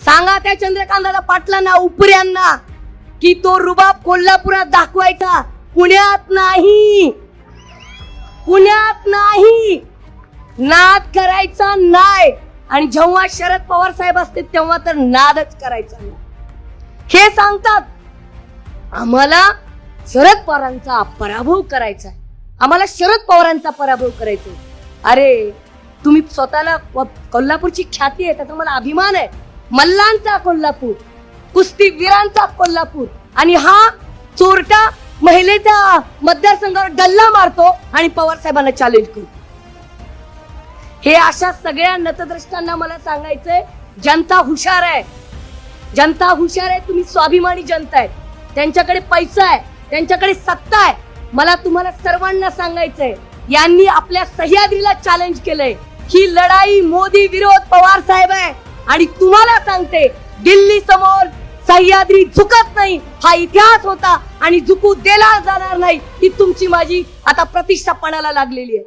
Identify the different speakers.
Speaker 1: सांगा त्या चंद्रकांताला पाटलांना उपऱ्यांना की तो रुबाब कोल्हापुरात दाखवायचा. पुण्यात नाही. पुण्यात नाही. नाद करायचा नाही. आणि जेव्हा शरद पवार साहेब असते तेव्हा तर नादच करायचा नाही. हे सांगतात आम्हाला शरद पवारांचा पराभव करायचा आहे. आम्हाला शरद पवारांचा पराभव करायचा आहे. अरे तुम्ही स्वतःला कोल्हापूरची ख्याती आहे त्याचा मला अभिमान आहे. मल्लांचा कोल्हापूर कुस्तीवीरांचा कोल्हापूर. आणि हा चोरटा महिलेच्या मतदारसंघावर डल्ला मारतो आणि पवार साहेबांना चॅलेंज करतो. हे अशा सगळ्या नतद्रष्टांना मला सांगायचंय जनता हुशार आहे. जनता हुशार आहे तुम्ही स्वाभिमानी जनता आहे. त्यांच्याकडे पैसा आहे त्यांच्याकडे सत्ता आहे. मला तुम्हाला सर्वांना सांगायचंय यांनी आपल्या सह्याद्रीला चॅलेंज केलंय. ही लढाई मोदी विरोध पवार साहेब आहे. आणि तुम्हाला सांगते दिल्ली समोर सह्याद्री झुकत नाही. हा इतिहास होता आणि झुकू दिला जाणार नाही ही तुमची माझी आता प्रतिष्ठा पणाला लागलेली आहे.